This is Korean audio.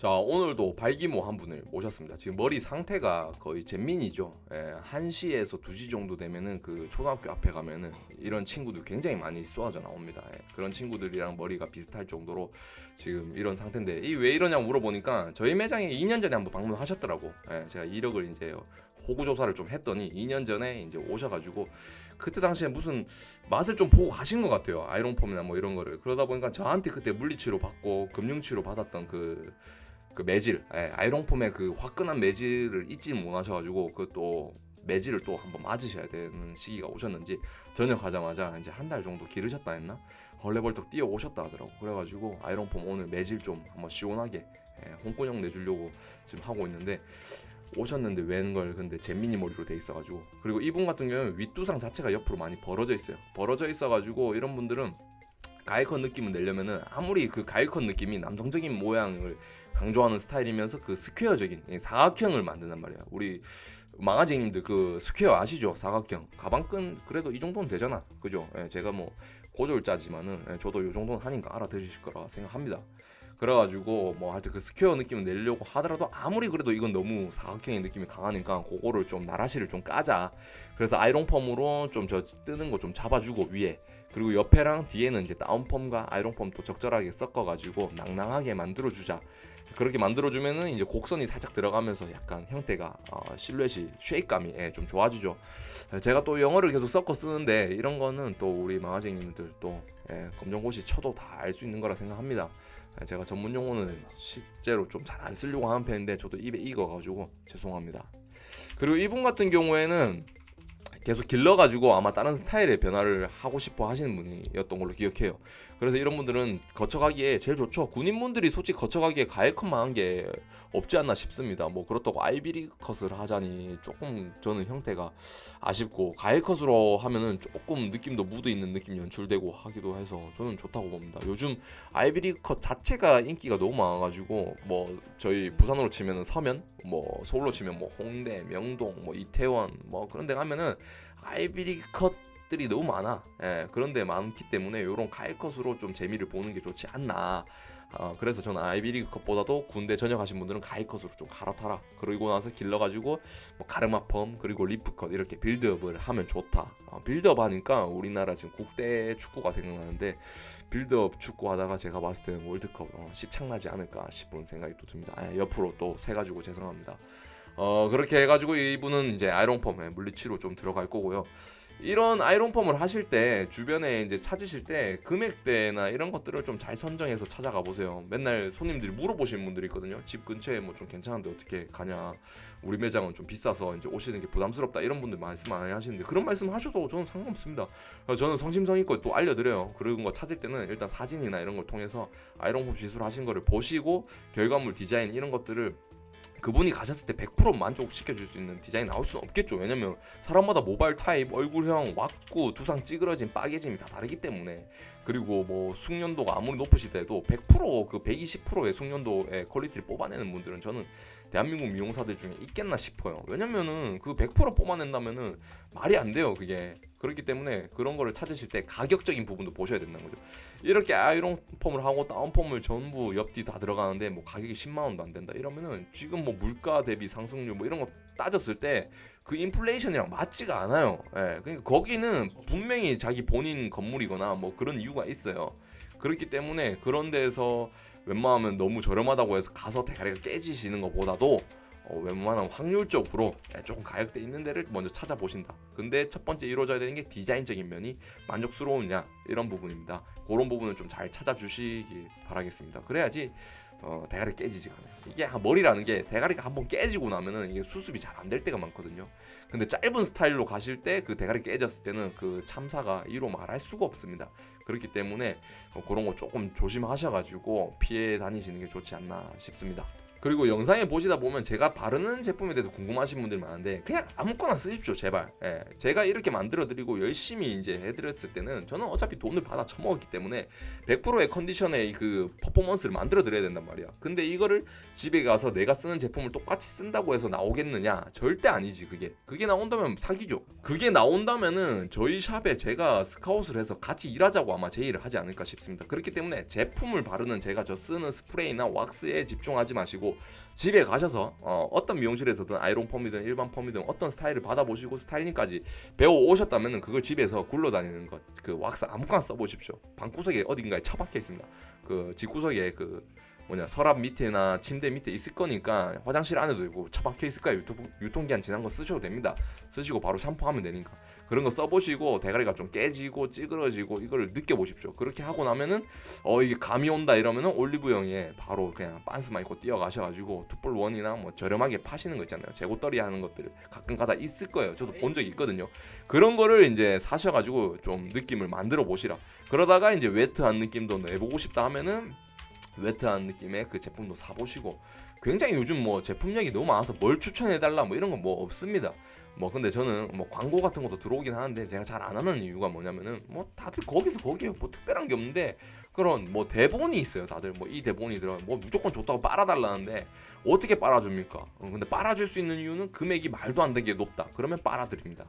자 오늘도 발기모 한 분을 모셨습니다. 지금 머리 상태가 거의 잼민이죠. 예, 1시에서 2시 정도 되면은 그 초등학교 앞에 가면은 이런 친구들 굉장히 많이 쏟아져 나옵니다. 예, 그런 친구들이랑 머리가 비슷할 정도로 지금 이런 상태인데 이 왜 이러냐고 물어보니까 저희 매장에 2년 전에 한번 방문하셨더라고. 예, 제가 이력을 이제 호구 조사를 좀 했더니 2년 전에 이제 오셔가지고 그때 당시에 무슨 맛을 좀 보고 가신 것 같아요. 아이롱폼이나 뭐 이런 거를 그러다 보니까 저한테 그때 물리치료 받고 금융치료 받았던 그 그 매질, 예, 아이롱폼의 그 화끈한 매질을 잊지 못하셔가지고 그또 매질을 또 한번 맞으셔야 되는 시기가 오셨는지 전역하자마자 이제 한 달 정도 기르셨다 했나 헐레벌떡 뛰어 오셨다 하더라고. 그래가지고 아이롱폼 오늘 매질 좀 한번 시원하게 예, 홍군형 내주려고 지금 하고 있는데 오셨는데 웬걸 근데 잼민이 머리로 돼 있어가지고 그리고 이분 같은 경우는 윗두상 자체가 옆으로 많이 벌어져 있어요. 벌어져 있어가지고 이런 분들은 가이컨 느낌을 내려면은 아무리 그 가이컨 느낌이 남성적인 모양을 강조하는 스타일이면서 그 스퀘어적인 이 사각형을 만든단 말이야. 우리 망아지님들 그 스퀘어 아시죠? 사각형 가방끈 그래도 이 정도는 되잖아. 그죠? 예, 제가 뭐 고졸자지만은 예, 저도 이 정도는 하니까 알아들으실 거라 생각합니다. 그래가지고 뭐 하여튼 그 스퀘어 느낌을 내려고 하더라도 아무리 그래도 이건 너무 사각형의 느낌이 강하니까 그거를 좀 나라시를 좀 까자. 그래서 아이롱펌으로 좀 저 뜨는 거 좀 잡아주고 위에 그리고 옆에랑 뒤에는 이제 다운펌과 아이롱펌 또 적절하게 섞어가지고 낭낭하게 만들어주자. 그렇게 만들어주면은 이제 곡선이 살짝 들어가면서 약간 형태가 어, 실루엣이 쉐이감이 예, 좀 좋아지죠. 제가 또 영어를 계속 섞어 쓰는데 이런 거는 또 우리 망아쟁이님들 또 예, 검정고시 쳐도 다 알 수 있는 거라 생각합니다. 예, 제가 전문 용어는 실제로 좀 잘 안 쓰려고 하는 편인데 저도 입에 익어가지고 죄송합니다. 그리고 이분 같은 경우에는 계속 길러가지고 아마 다른 스타일의 변화를 하고 싶어 하시는 분이었던 걸로 기억해요. 그래서 이런 분들은 거쳐가기에 제일 좋죠. 군인분들이 솔직히 거쳐가기에 가일컷만 한 게 없지 않나 싶습니다. 뭐 그렇다고 아이비리 컷을 하자니 조금 저는 형태가 아쉽고 가일컷으로 하면은 조금 느낌도 무드 있는 느낌 연출되고 하기도 해서 저는 좋다고 봅니다. 요즘 아이비리 컷 자체가 인기가 너무 많아가지고 뭐 저희 부산으로 치면은 서면, 뭐 서울로 치면 뭐 홍대, 명동, 뭐 이태원 뭐 그런 데 가면은 아이비리 컷들이 너무 많아. 예, 그런데 많기 때문에 이런 가일컷으로 좀 재미를 보는 게 좋지 않나. 어, 그래서 저는 아이비리 컷보다도 군대 전역하신 분들은 가일컷으로 좀 갈아타라. 그리고 나서 길러가지고 뭐 가르마펌 그리고 리프컷 이렇게 빌드업을 하면 좋다. 어, 빌드업 하니까 우리나라 지금 국대 축구가 생각나는데 빌드업 축구 하다가 제가 봤을 때는 월드컵 어, 십창 나지 않을까 싶은 생각이 또 듭니다. 아, 옆으로 또 세 가지고 죄송합니다. 어 그렇게 해가지고 이분은 이제 아이롱펌에 물리치료 좀 들어갈 거고요. 이런 아이롱펌을 하실 때 주변에 이제 찾으실 때 금액대나 이런 것들을 좀 잘 선정해서 찾아가 보세요. 맨날 손님들이 물어보시는 분들이 있거든요. 집 근처에 뭐 좀 괜찮은데 어떻게 가냐. 우리 매장은 좀 비싸서 이제 오시는 게 부담스럽다 이런 분들 말씀 많이 하시는데 그런 말씀 하셔도 저는 상관없습니다. 저는 성심성의껏 또 알려드려요. 그런 거 찾을 때는 일단 사진이나 이런 걸 통해서 아이롱펌 시술 하신 거를 보시고 결과물 디자인 이런 것들을 그분이 가셨을 때 100% 만족시켜 줄 수 있는 디자인 나올 수는 없겠죠. 왜냐면 사람마다 모발 타입, 얼굴형, 왁구, 두상 찌그러짐, 빠개짐이 다 다르기 때문에 그리고 뭐 숙련도가 아무리 높으시더라도 100%그 120%의 숙련도의 퀄리티를 뽑아내는 분들은 저는 대한민국 미용사들 중에 있겠나 싶어요. 왜냐면은 그 100% 뽑아낸다면은 말이 안 돼요. 그게 그렇기 때문에 그런 거를 찾으실 때 가격적인 부분도 보셔야 된다는 거죠. 이렇게 아이롱 펌을 하고 다운 펌을 전부 옆뒤 다 들어가는데 뭐 가격이 10만 원도 안 된다 이러면은 지금 뭐 물가 대비 상승률 뭐 이런 거 따졌을 때 그 인플레이션이랑 맞지가 않아요. 예. 그러니까 거기는 분명히 자기 본인 건물이거나 뭐 그런 이유가 있어요. 그렇기 때문에 그런 데서 웬만하면 너무 저렴하다고 해서 가서 대가리가 깨지시는 것보다도 어, 웬만하면 확률적으로 예, 조금 가격대 있는 데를 먼저 찾아보신다. 근데 첫 번째 이루어져야 되는 게 디자인적인 면이 만족스러우냐 이런 부분입니다. 그런 부분을 좀잘 찾아주시길 바라겠습니다. 그래야지 어, 대가리 깨지지가 않아요. 이게 한- 머리라는 게 대가리가 한번 깨지고 나면은 이게 수습이 잘 안 될 때가 많거든요. 근데 짧은 스타일로 가실 때 그 대가리 깨졌을 때는 그 참사가 이로 말할 수가 없습니다. 그렇기 때문에 어, 그런 거 조금 조심하셔가지고 피해 다니시는 게 좋지 않나 싶습니다. 그리고 영상에 보시다 보면 제가 바르는 제품에 대해서 궁금하신 분들이 많은데 그냥 아무거나 쓰십시오 제발. 예, 제가 이렇게 만들어 드리고 열심히 이제 해드렸을 때는 저는 어차피 돈을 받아 처먹었기 때문에 100%의 컨디션의 그 퍼포먼스를 만들어 드려야 된단 말이야. 근데 이거를 집에 가서 내가 쓰는 제품을 똑같이 쓴다고 해서 나오겠느냐? 절대 아니지 그게. 그게 나온다면 사기죠. 그게 나온다면은 저희 샵에 제가 스카웃을 해서 같이 일하자고 아마 제의를 하지 않을까 싶습니다. 그렇기 때문에 제품을 바르는 제가 저 쓰는 스프레이나 왁스에 집중하지 마시고 집에 가셔서 어, 떤 미용실에서든 아이론 펌이든 일반 펌이든 어떤 스타일을 받아보시고 스타일링까지 배워 오셨다면 그걸 집에서 굴러다니는 것 그 왁스 아무거나 써보십시오. 방구석에 어딘가에 처박혀 있습니다. 그 집구석에 그 뭐냐 서랍 밑에나 침대 밑에 있을 거니까 화장실 안에도 있고 처박혀 있을 거야 유통, 유통기한 지난 거 쓰셔도 됩니다. 쓰시고 바로 샴푸하면 되니까. 그런 거 써보시고 대가리가 좀 깨지고 찌그러지고 이걸 느껴보십시오. 그렇게 하고 나면은 어 이게 감이 온다 이러면은 올리브영에 바로 그냥 빤스만 입고 뛰어가셔가지고 투볼 원이나 뭐 저렴하게 파시는 거 있잖아요. 재고떨이 하는 것들 가끔 가다 있을 거예요. 저도 본 적이 있거든요. 그런 거를 이제 사셔가지고 좀 느낌을 만들어 보시라. 그러다가 이제 웨트한 느낌도 내보고 싶다 하면은 웨트한 느낌의 그 제품도 사보시고 굉장히 요즘 뭐 제품력이 너무 많아서 뭘 추천해달라 뭐 이런 건 뭐 없습니다. 뭐 근데 저는 뭐 광고 같은 것도 들어오긴 하는데 제가 잘 안 하는 이유가 뭐냐면은 뭐 다들 거기서 거기에 뭐 특별한 게 없는데 그런 뭐 대본이 있어요 다들. 뭐 이 대본이 들어 뭐 무조건 좋다고 빨아달라는데 어떻게 빨아줍니까? 어, 근데 빨아줄 수 있는 이유는 금액이 말도 안 되게 높다. 그러면 빨아드립니다